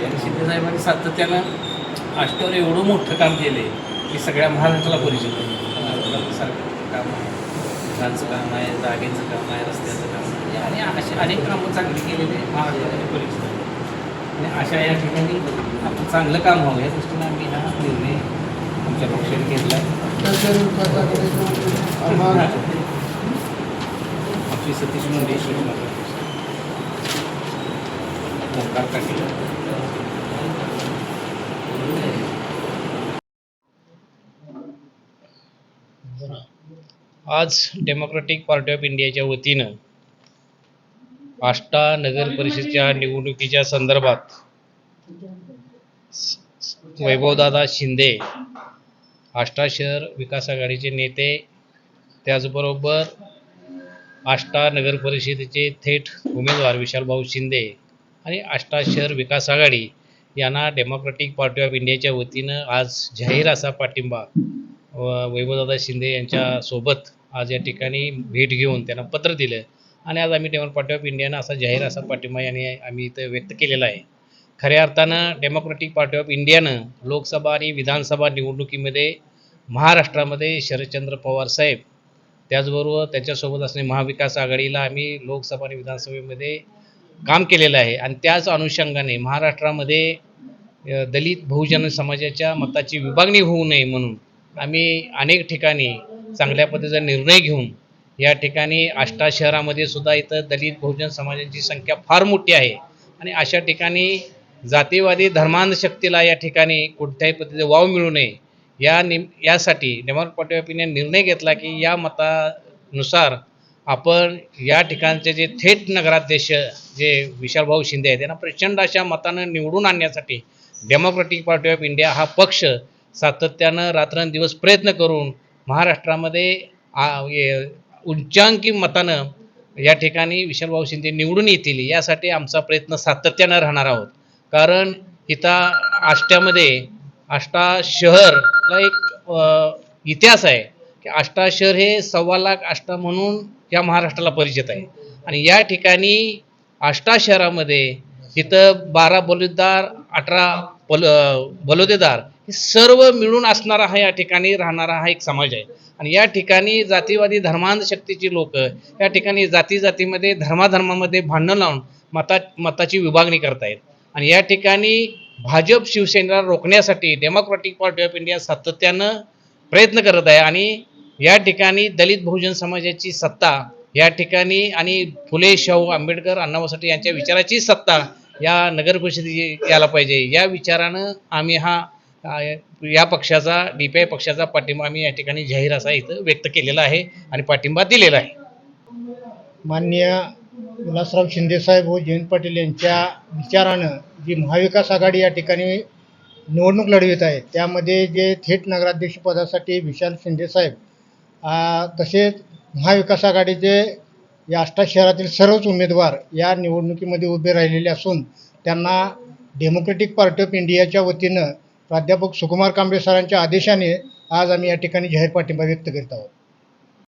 सातत्यानं आष्टावर एवढं मोठं काम केलं आहे की सगळ्या महाराष्ट्राला परिचित आहे सारखं काम आहे. घरांचं काम आहे जागेचं काम आहे रस्त्याचं काम आहे. आणि अशी अनेक कामं चांगली केलेली आहे महाराष्ट्राने परिचित आहे. आणि अशा या ठिकाणी आपण चांगलं काम व्हावं या दृष्टीनं आम्ही हा निर्णय आमच्या पक्षाने घेतला आमची सतीश मुंडे काटे आज डेमोक्रॅटिक पार्टी ऑफ इंडियाच्या वतीनं आष्टा नगर परिषदेच्या निवडणुकीच्या संदर्भात वैभवदादा शिंदे आष्टा शहर विकास आघाडीचे नेते त्याचबरोबर आष्टा नगर परिषदेचे थेट उमेदवार विशालभाऊ शिंदे आणि आष्टा शहर विकास आघाडी यांना डेमोक्रॅटिक पार्टी ऑफ इंडियाच्या वतीनं आज जाहीर असा पाठिंबा व वैभवदादा शिंदे यांच्यासोबत आज या ठिकाणी भेट घेऊन त्यांना पत्र दिलं. आणि आज आम्ही डेमोक्रेट पार्टी ऑफ इंडियानं असा जाहीर असा पाठिंबा यांनी आम्ही इथं व्यक्त केलेला आहे. खऱ्या अर्थानं डेमोक्रेटिक पार्टी ऑफ इंडियानं लोकसभा आणि विधानसभा निवडणुकीमध्ये महाराष्ट्रामध्ये शरदचंद्र पवार साहेब त्याचबरोबर त्याच्यासोबत असणे महाविकास आघाडीला आम्ही लोकसभा आणि विधानसभेमध्ये काम केलेलं आहे. आणि त्याच अनुषंगाने महाराष्ट्रामध्ये दलित बहुजन समाजाच्या मताची विभागणी होऊ नये म्हणून आम्ही अनेक ठिकाणी चांगल्या पद्धतीचा निर्णय घेऊन या ठिकाणी आष्टा शहरामध्ये सुद्धा इथं दलित बहुजन समाजाची संख्या फार मोठी आहे. आणि अशा ठिकाणी जातीवादी धर्मांधशक्तीला या ठिकाणी कोणत्याही पद्धतीचा वाव मिळू नये या निम यासाठी डेमोक्रेट ऑपिनियन निर्णय घेतला की या मतानुसार आपण या ठिकाणचे जे थेट नगराध्यक्ष जे विशालभाऊ शिंदे आहेत त्यांना प्रचंड अशा मतानं निवडून आणण्यासाठी डेमोक्रॅटिक पार्टी ऑफ इंडिया हा पक्ष सातत्यानं रात्रंदिवस प्रयत्न करून महाराष्ट्रामध्ये ये- उच्चांकी मतानं या ठिकाणी विशालभाऊ शिंदे निवडून येतील यासाठी आमचा प्रयत्न सातत्यानं राहणार आहोत. कारण इथं आष्ट्यामध्ये आष्टा शहरला एक इतिहास आहे. की आष्टा शहर हे सव्वा लाख आष्टा म्हणून या महाराष्ट्राला परिचित आहे. आणि या ठिकाणी आष्टा शहरामध्ये इथं बारा बलुतेदार अठरा बल बलुतेदार हे सर्व मिळून असणारा हा या ठिकाणी राहणारा हा एक समाज आहे. आणि या ठिकाणी जातीवादी धर्मांधशक्तीची लोक या ठिकाणी जाती जातीमध्ये धर्माधर्मामध्ये भांडणं लावून मता मताची विभागणी करतायत. आणि या ठिकाणी भाजप शिवसेनेला रोखण्यासाठी डेमोक्रॅटिक पार्टी ऑफ इंडिया सातत्यानं प्रयत्न करत आहे. आणि या ठिकाणी दलित बहुजन समाजाची सत्ता या ठिकाणी आणि फुले शाहू आंबेडकर अण्णाभाऊ यांच्या विचाराची सत्ता या नगर परिषदे यायला पाहिजे. या विचारानं आम्ही हा या पक्षाचा डी पी आय पक्षाचा पाठिंबा आम्ही या ठिकाणी जाहीर असा इथं व्यक्त केलेला आहे आणि पाठिंबा दिलेला आहे. माननीय विलासराव शिंदेसाहेब व जयंत पाटील यांच्या विचारानं जी महाविकास आघाडी या ठिकाणी निवडणूक लढवित आहे त्यामध्ये जे थेट नगराध्यक्षपदासाठी विशाल शिंदेसाहेब तसेच महाविकास आघाडीचे या आष्टा शहरातील सर्वच उमेदवार या निवडणुकीमध्ये उभे राहिलेले असून त्यांना डेमोक्रेटिक पार्टी ऑफ इंडियाच्या वतीनं प्राध्यापक सुकुमार कांबळे सरांच्या आदेशाने आज आम्ही या ठिकाणी जाहीर पाठिंबा व्यक्त करीत आहोत.